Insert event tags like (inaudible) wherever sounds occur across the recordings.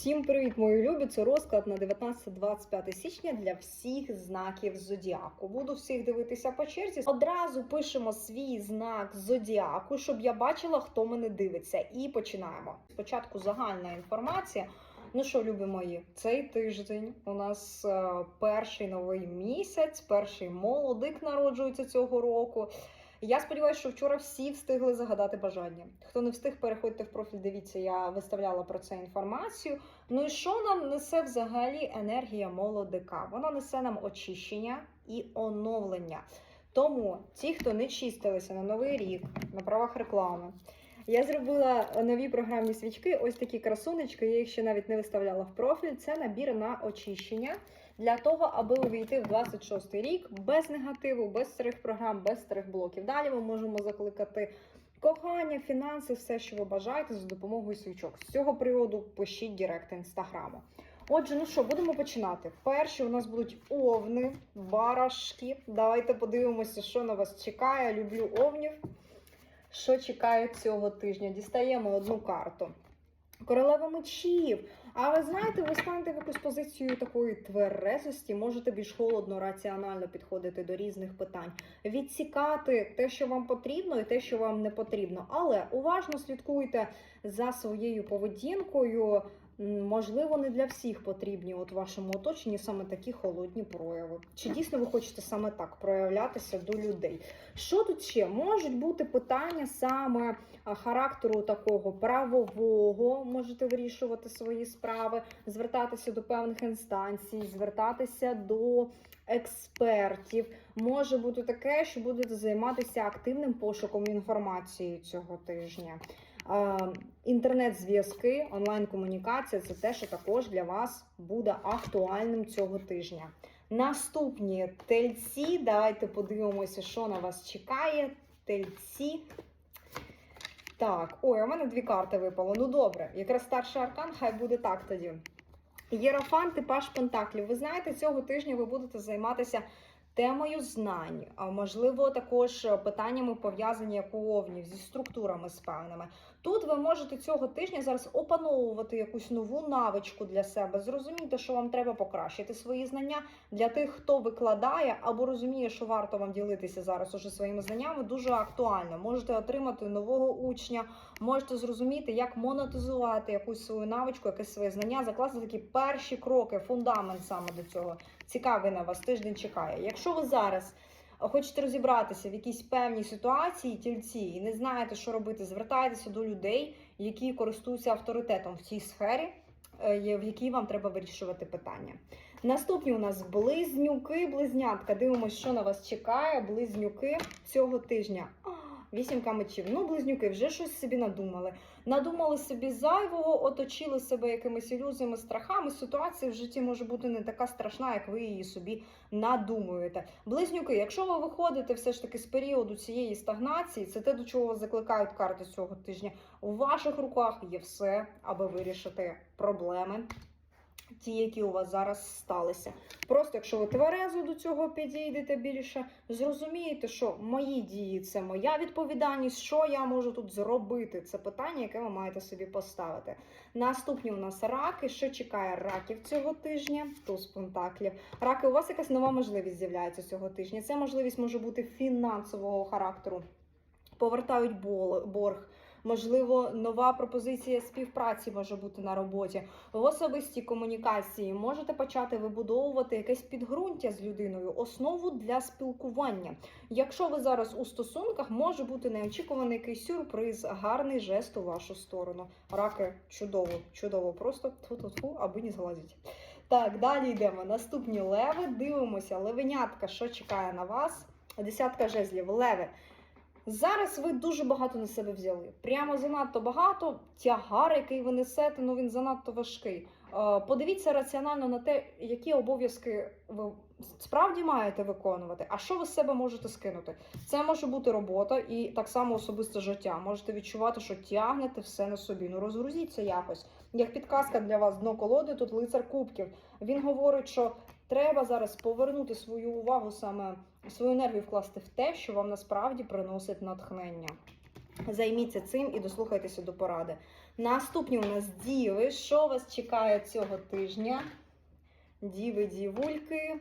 Всім привіт, мої любі! Це розклад на 19-25 січня для всіх знаків зодіаку. Буду всіх дивитися по черзі. Одразу пишемо свій знак зодіаку, щоб я бачила, хто мене дивиться. І починаємо. Спочатку загальна інформація. Ну що, любі мої, цей тиждень у нас е, перший новий місяць, перший молодик народжується цього року. Я сподіваюся, що вчора всі встигли загадати бажання. Хто не встиг, переходьте в профіль. Дивіться, я виставляла про це інформацію. Ну і що нам несе взагалі енергія молодика? Вона несе нам очищення і оновлення. Тому ті, хто не чистилися на новий рік на правах реклами. Я зробила нові програмні свічки, ось такі красунечки, я їх ще навіть не виставляла в профіль. Це набір на очищення для того, аби увійти в 26 рік без негативу, без старих програм, без старих блоків. Далі ми можемо закликати кохання, фінанси, все, що ви бажаєте, за допомогою свічок. З цього приводу пишіть директ інстаграму. Отже, ну що, будемо починати. Перші у нас будуть овни, барашки. Давайте подивимося, що на вас чекає. Люблю овнів. Що чекає цього тижня? Дістаємо одну карту. Королева мечів. А ви знаєте, ви станете в якусь позицію такої тверезості, можете більш холодно, раціонально підходити до різних питань, відсікати те, що вам потрібно, і те, що вам не потрібно. Але уважно слідкуйте за своєю поведінкою. Можливо, не для всіх потрібні от вашому оточенні саме такі холодні прояви. Чи дійсно ви хочете саме так проявлятися до людей? Що тут ще можуть бути питання саме характеру такого правового? Можете вирішувати свої справи, звертатися до певних інстанцій, звертатися до експертів. Може бути таке, що будете займатися активним пошуком інформації цього тижня. Інтернет-зв'язки, онлайн-комунікація це те, що також для вас буде актуальним цього тижня. Наступні тельці. Давайте подивимося, що на вас чекає. Тельці. Так, ой, у мене дві карти випало. Ну добре, якраз старший аркан, хай буде так тоді. Єрофант і Паш Пентаклів. Ви знаєте, цього тижня ви будете займатися темою знань, а можливо, також питаннями пов'язані як у овнів зі структурами з певними. Тут ви можете цього тижня зараз опановувати якусь нову навичку для себе. Зрозумійте, що вам треба покращити свої знання для тих, хто викладає або розуміє, що варто вам ділитися зараз уже своїми знаннями. Дуже актуально. Можете отримати нового учня, можете зрозуміти, як монетизувати якусь свою навичку, якесь своє знання, закласти такі перші кроки, фундамент саме до цього. Цікавий на вас тиждень чекає. Якщо ви зараз хочете розібратися в якійсь певній ситуації, тільці, і не знаєте, що робити, звертайтеся до людей, які користуються авторитетом в цій сфері, е, в якій вам треба вирішувати питання. Наступні у нас близнюки, близнятка. Дивимося, що на вас чекає. Близнюки цього тижня. А, Вісімка мечів. Ну, близнюки вже щось собі надумали. Надумали собі зайвого, оточили себе якимись ілюзіями, страхами. Ситуація в житті може бути не така страшна, як ви її собі надумуєте. Близнюки, якщо ви виходите все ж таки з періоду цієї стагнації, це те, до чого закликають карти цього тижня. У ваших руках є все, аби вирішити проблеми. Ті, які у вас зараз сталися. Просто якщо ви тверезо до цього підійдете більше, зрозумієте, що мої дії це моя відповідальність, що я можу тут зробити. Це питання, яке ви маєте собі поставити. Наступні у нас раки. Що чекає раків цього тижня? Туз пентаклів. Раки, у вас якась нова можливість з'являється цього тижня. Це можливість може бути фінансового характеру. Повертають борг. Можливо, нова пропозиція співпраці може бути на роботі. В особистій комунікації можете почати вибудовувати якесь підґрунтя з людиною, основу для спілкування. Якщо ви зараз у стосунках, може бути неочікуваний якийсь сюрприз, гарний жест у вашу сторону. Раки чудово, чудово, просто тфу-тфу-тфу, аби не зглазить. Так, далі йдемо. Наступні леви. Дивимося, левенятка, що чекає на вас. Десятка жезлів, леви. Зараз ви дуже багато на себе взяли. Прямо занадто багато. Тягар, який ви несете, ну він занадто важкий. Е, Подивіться раціонально на те, які обов'язки ви справді маєте виконувати, а що ви з себе можете скинути. Це може бути робота і так само особисте життя. Можете відчувати, що тягнете все на собі. Ну розгрузіться якось. Як підказка для вас дно колоди, тут лицар кубків. Він говорить, що треба зараз повернути свою увагу саме свою енергію вкласти в те, що вам насправді приносить натхнення. Займіться цим і дослухайтеся до поради. Наступні у нас діви. Що вас чекає цього тижня? Діви, дівульки.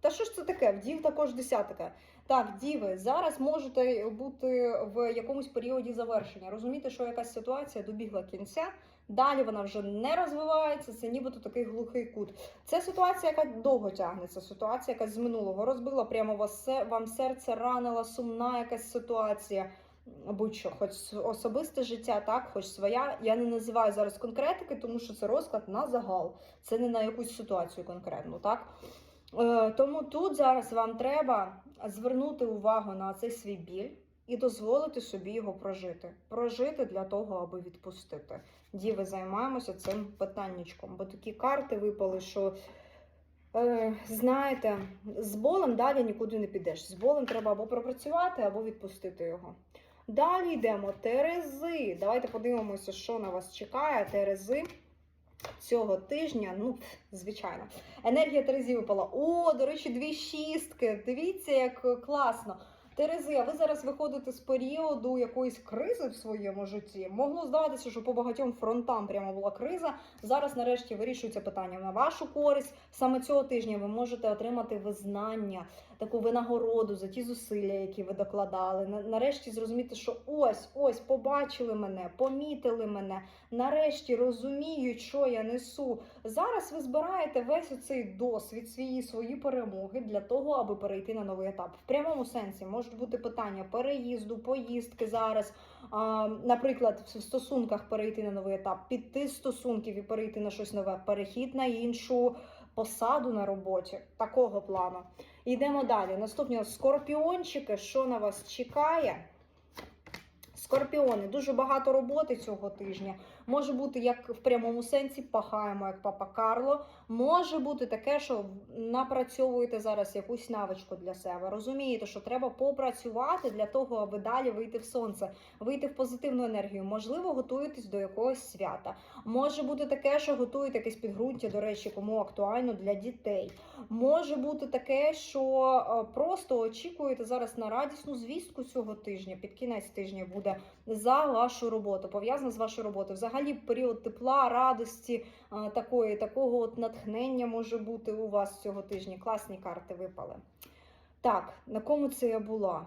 Та що ж це таке? В дів також десятка. Так, діви, зараз можете бути в якомусь періоді завершення. Розумієте, що якась ситуація добігла кінця, далі вона вже не розвивається, це нібито такий глухий кут. Це ситуація, яка довго тягнеться, ситуація, яка з минулого розбила прямо вас, вам серце, ранила, сумна якась ситуація. Будь-що, хоч особисте життя, так, хоч своя. Я не називаю зараз конкретики, тому що це розклад на загал. Це не на якусь ситуацію конкретну, так? Е, тому тут зараз вам треба звернути увагу на цей свій біль і дозволити собі його прожити. Прожити для того, аби відпустити. Діви займаємося цим питаннячком, бо такі карти випали, що. Е, знаєте, з болем далі нікуди не підеш. З болем треба або пропрацювати, або відпустити його. Далі йдемо. Терези. Давайте подивимося, що на вас чекає. Терези цього тижня. Ну, звичайно. Енергія Терезі випала. О, до речі, дві шістки. Дивіться, як класно. Терези, а ви зараз виходите з періоду якоїсь кризи в своєму житті. Могло здаватися, що по багатьом фронтам прямо була криза. Зараз, нарешті, вирішується питання на вашу користь. Саме цього тижня ви можете отримати визнання, таку винагороду за ті зусилля, які ви докладали. На- Нарешті зрозуміти, що ось, ось побачили мене, помітили мене. Нарешті розуміють, що я несу. Зараз ви збираєте весь оцей досвід, свої свої перемоги для того, аби перейти на новий етап. В прямому сенсі можуть бути питання переїзду, поїздки зараз. А, наприклад, в стосунках перейти на новий етап, піти з стосунків і перейти на щось нове, перехід на іншу посаду на роботі. Такого плану. Йдемо далі. Наступні скорпіончики. Що на вас чекає? Скорпіони, дуже багато роботи цього тижня. Може бути як в прямому сенсі, пахаємо, як папа Карло. Може бути таке, що напрацьовуєте зараз якусь навичку для себе. Розумієте, що треба попрацювати для того, аби далі вийти в сонце, вийти в позитивну енергію. Можливо, готуєтесь до якогось свята. Може бути таке, що готуєте якесь підґрунтя, до речі, кому актуально для дітей. Може бути таке, що е, просто очікуєте зараз на радісну звістку цього тижня. Під кінець тижня буде за вашу роботу, пов'язана з вашою роботою. Взагалі, період тепла, радості, такої, такого от натхнення може бути у вас цього тижня. Класні карти випали. Так, на кому це я була?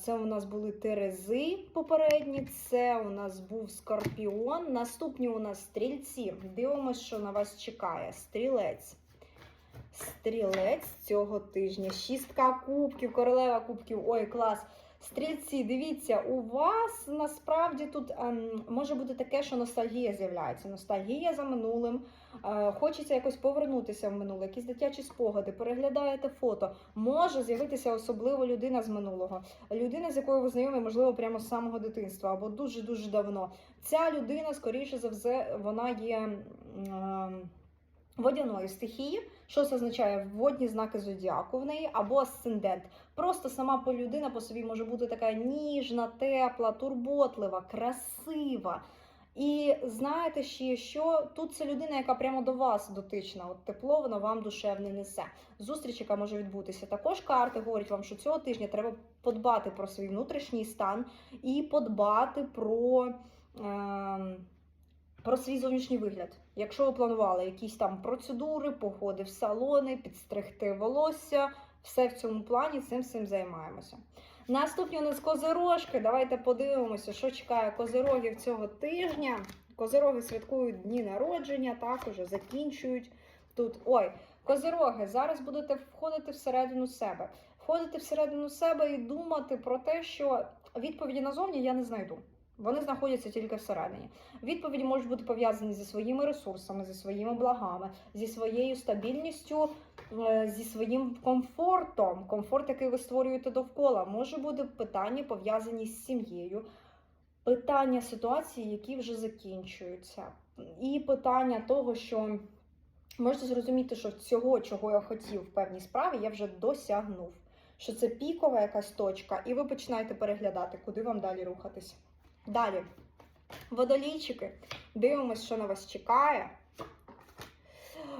Це у нас були Терези попередні, це у нас був Скорпіон. Наступні у нас стрільці. Дивимося, що на вас чекає. Стрілець. Стрілець цього тижня. Шістка кубків, королева кубків. Ой, клас. Стрільці, дивіться, у вас насправді тут ем, може бути таке, що ностальгія з'являється. Ностальгія за минулим. Е, хочеться якось повернутися в минуле, якісь дитячі спогади, переглядаєте фото. Може з'явитися особливо людина з минулого, людина, з якою ви знайомі, можливо, прямо з самого дитинства або дуже-дуже давно. Ця людина, скоріше за все, вона є. ем, Водяної стихії, що це означає водні знаки зодіаку в неї або асцендент. Просто сама людина по собі може бути така ніжна, тепла, турботлива, красива. І знаєте ще, що тут це людина, яка прямо до вас дотична, от тепло вона вам душевне несе. Зустріч, яка може відбутися. Також карти говорять вам, що цього тижня треба подбати про свій внутрішній стан і подбати про. Е- про свій зовнішній вигляд. Якщо ви планували якісь там процедури, походи в салони, підстригти волосся, все в цьому плані цим всім займаємося. Наступні у нас козирожки. Давайте подивимося, що чекає козирогів цього тижня. Козироги святкують дні народження, також закінчують тут. Ой, козироги, зараз будете входити всередину себе. Входити всередину себе і думати про те, що відповіді назовні я не знайду. Вони знаходяться тільки всередині. Відповіді можуть бути пов'язані зі своїми ресурсами, зі своїми благами, зі своєю стабільністю, е, зі своїм комфортом, комфорт, який ви створюєте довкола. Може бути питання пов'язані з сім'єю, питання ситуації, які вже закінчуються, і питання того, що можете зрозуміти, що цього, чого я хотів в певній справі, я вже досягнув. Що це пікова якась точка, і ви починаєте переглядати, куди вам далі рухатись. Далі, водолійчики, дивимось, що на вас чекає.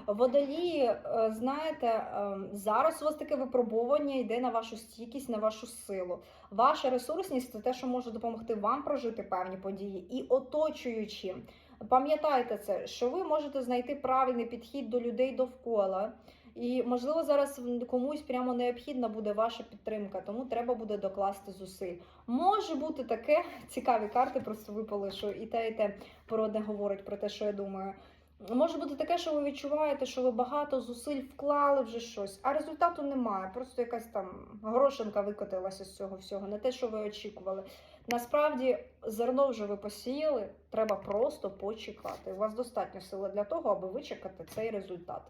Водолії, е, знаєте, е, зараз у вас таке випробування йде на вашу стійкість, на вашу силу. Ваша ресурсність це те, що може допомогти вам прожити певні події і оточуючим. Пам'ятайте це, що ви можете знайти правильний підхід до людей довкола. І можливо зараз комусь прямо необхідна буде ваша підтримка, тому треба буде докласти зусиль. Може бути таке (laughs) цікаві карти, просто випали, що і те, і те породне говорить про те, що я думаю. Може бути таке, що ви відчуваєте, що ви багато зусиль вклали вже щось, а результату немає. Просто якась там горошинка викотилася з цього всього, не те, що ви очікували. Насправді, зерно вже ви посіяли, треба просто почекати. У вас достатньо сили для того, аби вичекати цей результат.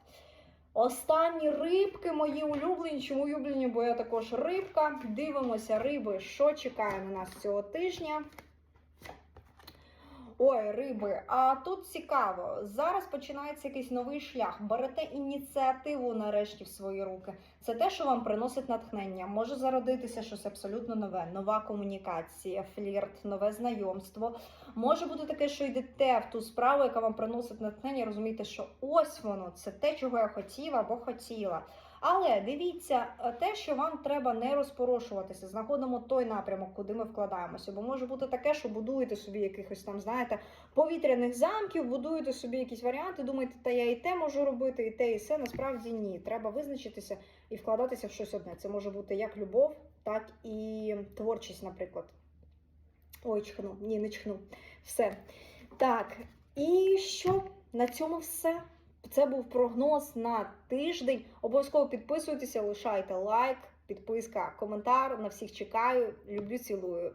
Останні рибки мої улюблені. Чому улюблені? Бо я також рибка. Дивимося риби, що чекає на нас цього тижня. Ой, риби, а тут цікаво. Зараз починається якийсь новий шлях. Берете ініціативу нарешті в свої руки. Це те, що вам приносить натхнення. Може зародитися щось абсолютно нове, нова комунікація, флірт, нове знайомство. Може бути таке, що йдете в ту справу, яка вам приносить натхнення, розумієте, що ось воно, це те, чого я хотіла або хотіла. Але дивіться, е, те, що вам треба не розпорошуватися, знаходимо той напрямок, куди ми вкладаємося. Бо може бути таке, що будуєте собі якихось там, знаєте, повітряних замків, будуєте собі якісь варіанти, думаєте, та я і те можу робити, і те, і все. Насправді ні. Треба визначитися і вкладатися в щось одне. Це може бути як любов, так і творчість, наприклад. Ой, чхну, ні, не чхну. Все. Так, і що? На цьому все. Це був прогноз на тиждень. Обов'язково підписуйтеся, лишайте лайк, підписка, коментар. На всіх чекаю. Люблю, цілую.